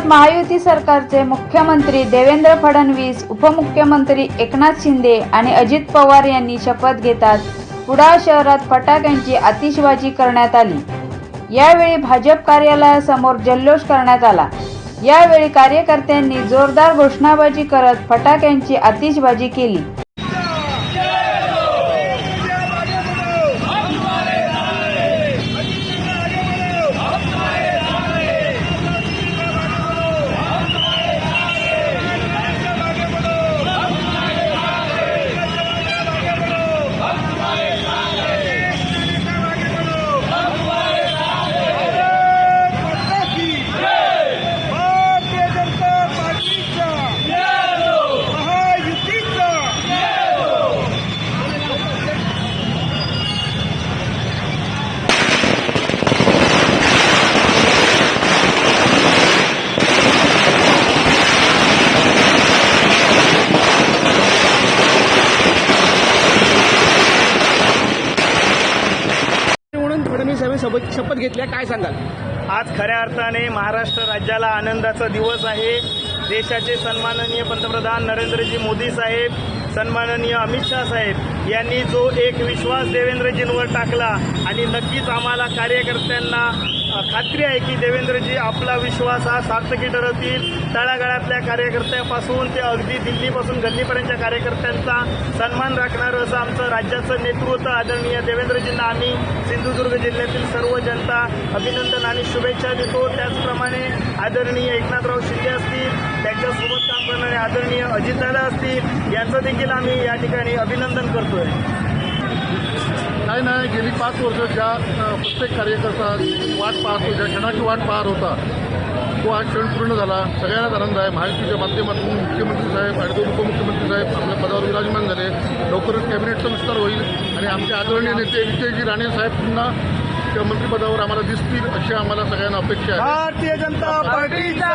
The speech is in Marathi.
राज्यात महायुती सरकारचे मुख्यमंत्री देवेंद्र फडणवीस उपमुख्यमंत्री एकनाथ शिंदे आणि अजित पवार यांनी शपथ घेतात. कुडाळ शहरात फटाक्यांची आतिषबाजी करण्यात आली. यावेळी भाजप कार्यालयासमोर जल्लोष करण्यात आला. यावेळी कार्यकर्त्यांनी जोरदार घोषणाबाजी करत फटाक्यांची आतिषबाजी केली. तुम्ही फडणवीस शपथ घेतल्या काय सांगाल? आज खऱ्या अर्थाने महाराष्ट्र राज्याला आनंदाचा दिवस आहे. देशाचे सन्माननीय पंतप्रधान नरेंद्रजी मोदी साहेब सन्माननीय अमित शाह साहेब यांनी जो एक विश्वास देवेंद्रजींवर टाकला आणि नक्कीच आम्हाला कार्यकर्त्यांना खात्री आहे की देवेंद्रजी आपला विश्वास हा सार्थकी ठरवतील. तळागाळातल्या कार्यकर्त्यापासून ते अगदी दिल्लीपासून गल्लीपर्यंतच्या कार्यकर्त्यांचा सन्मान राखणारं असं आमचं राज्याचं नेतृत्व आदरणीय देवेंद्रजींना आम्ही सिंधुदुर्ग जिल्ह्यातील सर्व जनता अभिनंदन आणि शुभेच्छा देतो. त्याचप्रमाणे आदरणीय एकनाथराव शिंदे असतील त्यांच्यासोबत काम करणारे आदरणीय अजितदादा असतील यांचं देखील आम्ही या ठिकाणी अभिनंदन करतोय. काय नाही गेली पाच वर्ष ज्या प्रत्येक कार्यकर्ता वाट पाहतो ज्या क्षणाची वाट पाहत होता तो आज क्षण पूर्ण झाला. सगळ्यांनाच आनंद आहे. महायुतीच्या माध्यमातून मुख्यमंत्री साहेब आणि दोन उपमुख्यमंत्री साहेब आपल्या पदावर विराजमान झाले. लवकरच कॅबिनेटचा विस्तार होईल आणि आमचे आदरणीय नेते विजयजी राणे साहेब पुन्हा त्या मंत्रिपदावर आम्हाला दिसतील अशी आम्हाला सगळ्यांना अपेक्षा आहे. भारतीय जनता पार्टीचा!